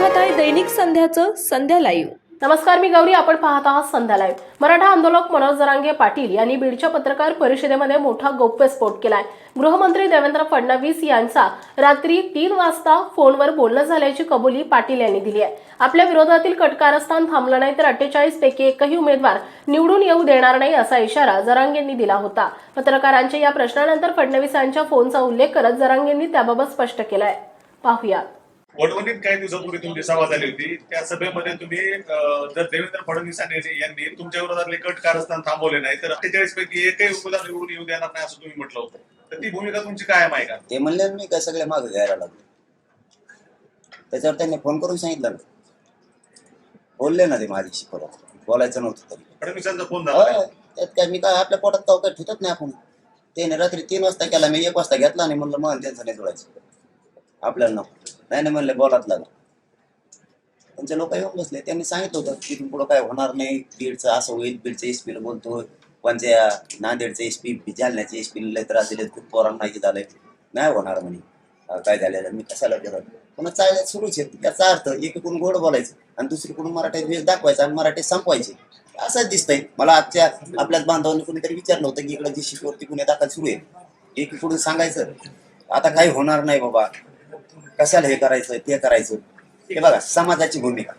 दैनिक संध्याचं संध्या live नमस्कार मी गौरी. आपण पाहत आहात संध्या लाईव्ह मराठा आंदोलक मनोज जरांगे पाटील यांनी बीडच्या पत्रकार परिषदेमध्ये मोठा गौप्यस्फोट केलाय. गृहमंत्री देवेंद्र फडणवीस यांचा रात्री तीन वाजता फोनवर बोलणं झाल्याची कबुली पाटील यांनी दिली आहे. आपल्या विरोधातील कटकारस्थान थांबलं नाही तर अठ्ठेचाळीस पैकी एकही उमेदवार निवडून येऊ देणार नाही असा इशारा जरांगेंनी दिला होता. पत्रकारांच्या या प्रश्नानंतर फडणवीस यांच्या फोनचा उल्लेख करत जरांगेंनी त्याबाबत स्पष्ट केलाय. पाहूया. वडवणीत काही दिवसापूर्वी तुमची सभा झाली होती. त्या सभेमध्ये तुम्ही जर देवेंद्र फडणवीस यांनी तुमच्या विरोधातले कट कारस्थान थांबवले नाही तर अठ्ठेचाळीस पैकी एकही उमेदवार निवडून येऊ देणार नाही असं तुम्ही म्हटलं होतं. तर ती भूमिका तुमची कायम आहे का? ते म्हणले मी काय सगळे मागे घ्यायला लागले. त्याच्यावर त्यांनी फोन करून सांगितलं. बोलले ना ते माझ्याशी परत. बोलायचं नव्हतं तरी. फडणवीसांचा फोन झाला नाही. त्यात काय मी काय आपल्या पोटात काव काय ठेवत नाही आपण? त्याने रात्री तीन वाजता केला मी एक वाजता घेतला आणि म्हणलं मग त्यांचं नाही जोडायचं. आपल्याला नको. नाही नाही म्हणले बोलात लागा त्यांचे लोक येऊन बसले. त्यांनी सांगितलं होतं की पुढं काय होणार नाही. बीडचं असं होईल. बीडचं एस पीला बोलतोय. कोणत्या नांदेडचं एस पी जालन्याचे एस पी लय त्रास दिले खूप पोरांना हे झालंय. नाही होणार म्हणे. काय झालेलं मी कशाला करत पुन्हा चालत सुरूच आहेत याचा अर्थ एकीकडून गोड बोलायचं आणि दुसरीकडून मराठीत वेळ दाखवायचा आणि मराठी संपवायचे. असंच दिसतंय. मला आजच्या आपल्याच बांधवांनी कोणीतरी विचारलं होतं की इकडे जी शिकवरती गुन्हे दाखल सुरू आहे. एकीकडून सांगायचं. आता काही होणार नाही बाबा. कशाला हे करायचं ते करायचं? हे बघा समाजाची भूमिका.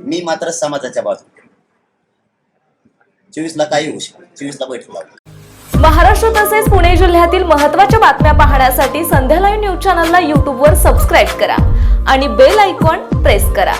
मी मात्र समाजाच्या बाजू चोवीसला काही होऊ शकत चोवीसला बैठक लावू. महाराष्ट्र तसेच पुणे जिल्ह्यातील महत्त्वाच्या बातम्या पाहण्यासाठी संध्या लाईव्ह न्यूज चॅनलला यूट्यूबवर सबस्क्राईब करा आणि बेल आयकॉन प्रेस करा.